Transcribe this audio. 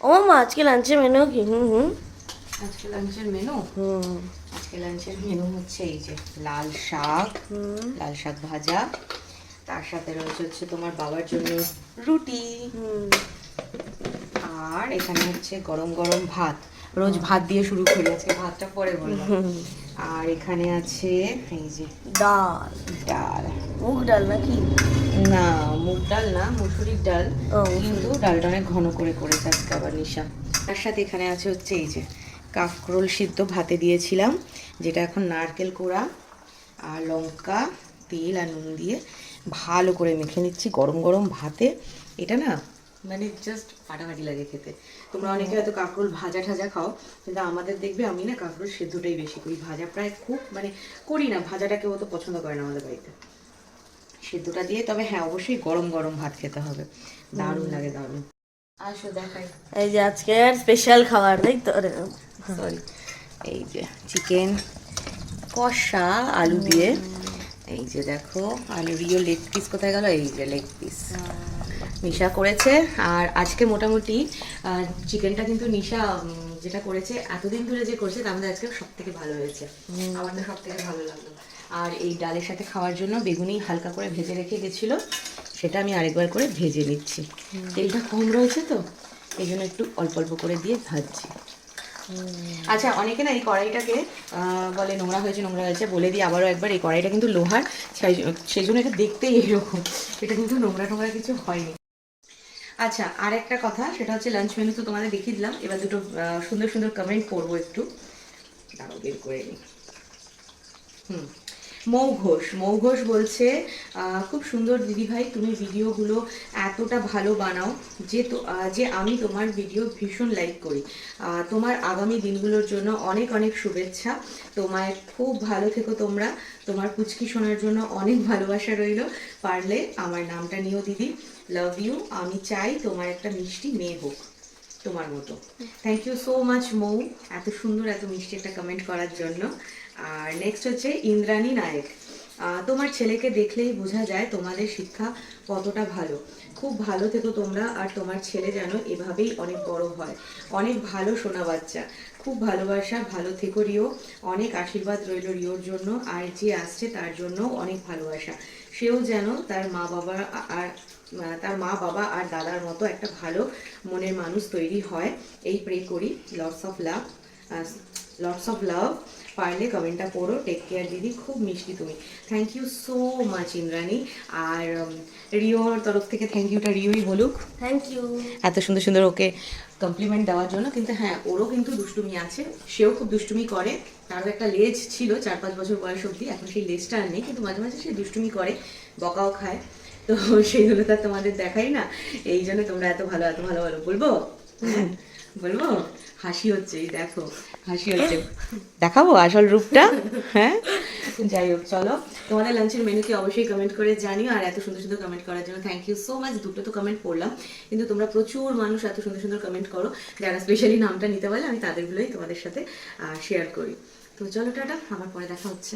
ও মা আজকে লাঞ্চের মেনু কি? হুম হুম। আজকে লাঞ্চের মেনু হুম। আজকে লাঞ্চের মেনু হচ্ছে এই যে লাল শাক হুম। লাল শাক ভাজা। তার সাথে রয়েছে হচ্ছে তোমার বাবার জন্য রুটি। হুম। আর এখানে হচ্ছে গরম গরম ভাত। রোজ ভাত দিয়ে শুরু করি আজকে ভাতটা পরে বললাম। আর এখানে আছে এই যে ডাল। ডাল। মুগ ডাল নাকি? না মুগ ডাল না মুসুরির ডাল। কিন্তু ডালটা অনেক ঘন করে করেছে আজকে আবার নিশা। তার সাথে এখানে আছে হচ্ছে এই যে কাঁকরোল সিদ্ধ ভাতে দিয়েছিলাম যেটা এখন নারকেল কোড়া আর লঙ্কা তেল আর নুন দিয়ে ভালো করে মেখে নিচ্ছি গরম গরম ভাতে। এটা না মানে জাস্ট ফাটাফাটি লাগে খেতে। তোমরা অনেকে হয়তো কাঁকরোল ভাজা ঠাজা খাও কিন্তু আমাদের দেখবে আমি না কাঁকরোল সেদ্ধটাই বেশি করি। ভাজা প্রায় খুব মানে করি না ভাজাটা কেউ তো পছন্দ করে না আমাদের বাড়িতে। সেদ্ধটা দিয়ে তবে হ্যাঁ অবশ্যই গরম গরম ভাত খেতে হবে। দারুণ লাগে দারুণ। আসো দেখাই। এই যে আজকের স্পেশাল খাবার তাই তো? সরি এই যে চিকেন কষা আলু দিয়ে। এই যে দেখো আলু রিও লেগ পিস কোথায় গেল? এই যে লেগ পিস নিশা করেছে। আর আজকে মোটামুটি চিকেনটা কিন্তু নিশা যেটা করেছে এতদিন ধরে যে করছে তার মধ্যে আজকে সব থেকে ভালো হয়েছে। আমার তো সব থেকে ভালো লাগল। আর এই ডালের সাথে খাওয়ার জন্য বেগুনি হালকা করে ভেজে রেখে গেছিল। সেটা আমি আরেকবার করে ভেজে নিচ্ছি। তেলটা কম রয়েছে তো এই জন্য একটু অল্প অল্প করে দিয়ে ভাজছি। আচ্ছা অনেকে না এই কড়াইটাকে বলে নোংরা হয়েছে নোংরা হয়েছে বলে দিই আবারও একবার এই কড়াইটা কিন্তু লোহার সেই- সেই জন্য এটা দেখতেই এরকম। এটা কিন্তু নোংরা টোংরা কিছু হয়নি। আচ্ছা আর একটা কথা, সেটা হচ্ছে লাঞ্চ মেনু তো তোমাদের দেখিয়ে দিলাম। এবার দুটো সুন্দর সুন্দর কমেন্ট করব একটু। দাঁড়াও, বের করে নিই হুম। মৌ ঘোষ। মৌ ঘোষ বলছে খুব সুন্দর দিদিভাই তুমি ভিডিওগুলো এতটা ভালো বানাও যে তো যে আমি তোমার ভিডিও ভীষণ লাইক করি। তোমার আগামী দিনগুলোর জন্য অনেক অনেক শুভেচ্ছা। তোমায় খুব ভালো থেকো তোমরা। তোমার কুচকি শোনার জন্য অনেক ভালোবাসা রইল। পারলে আমার নামটা নিও দিদি। Love you. আমি চাই তোমার একটা মিষ্টি মেয়ে হোক। তোমার মতো। Thank you so much Mou. এত সুন্দর, এত মিষ্টি একটা কমেন্ট করার জন্য। আর নেক্সট হচ্ছে ইন্দ্রাণী নায়ক। তোমার ছেলেকে দেখলেই বোঝা যায় তোমাদের শিক্ষা কতটা ভালো। খুব ভালো থেকো তোমরা, আর তোমার ছেলে যেন এভাবেই অনেক বড় হয়। অনেক ভালো শোনা বাচ্চা। খুব ভালোবাসা, ভালো থেকো রিও। অনেক আশীর্বাদ রইল রিওর জন্য, আর যে আসছে তার জন্য অনেক ভালোবাসা। সেও যেন তার মা বাবা আর তার মা বাবা আর দাদার মতো একটা ভালো মনের মানুষ তৈরি হয়। এই প্রে করি। Lots of love lots of love পারলে কমেন্টটা পড়ো টেক কেয়ার দিদি খুব মিষ্টি তুমি। Thank you so much Indrani. আর রিওর তরফ থেকে থ্যাংক ইউটা রিওই বলুক। থ্যাংক ইউ এত সুন্দর সুন্দর ওকে কমপ্লিমেন্ট দেওয়ার জন্য কিন্তু হ্যাঁ ওরও কিন্তু দুষ্টুমি আছে। সেও খুব দুষ্টুমি করে। তারও একটা লেজ ছিল চার পাঁচ বছর বয়স অবধি এখন সেই লেজটা আর নেই কিন্তু মাঝে মাঝে সে দুষ্টুমি করে বকাও খায়। তো সেইগুলো তো আর তোমাদের দেখাই না। এই জন্য তোমরা এত ভালো এত ভালো ভালো বলব? বলব? হাসি হচ্ছে এই দেখো হাসি হচ্ছে। দেখাবো আসল রূপটা? হ্যাঁ? যাই হোক চলো। তোমাদের লাঞ্চের মেনুকে অবশ্যই কমেন্ট করে জানিও আর এত সুন্দর সুন্দর কমেন্ট করার জন্য থ্যাংক ইউ সো মাচ দুটো তো কমেন্ট পড়লাম কিন্তু তোমরা প্রচুর মানুষ এত সুন্দর সুন্দর কমেন্ট করো। যারা স্পেশালি নামটা নিতে পারলে আমি তাদেরগুলোই তোমাদের সাথে শেয়ার করি। তো চলো টাটা। আমার পরে দেখা হচ্ছে।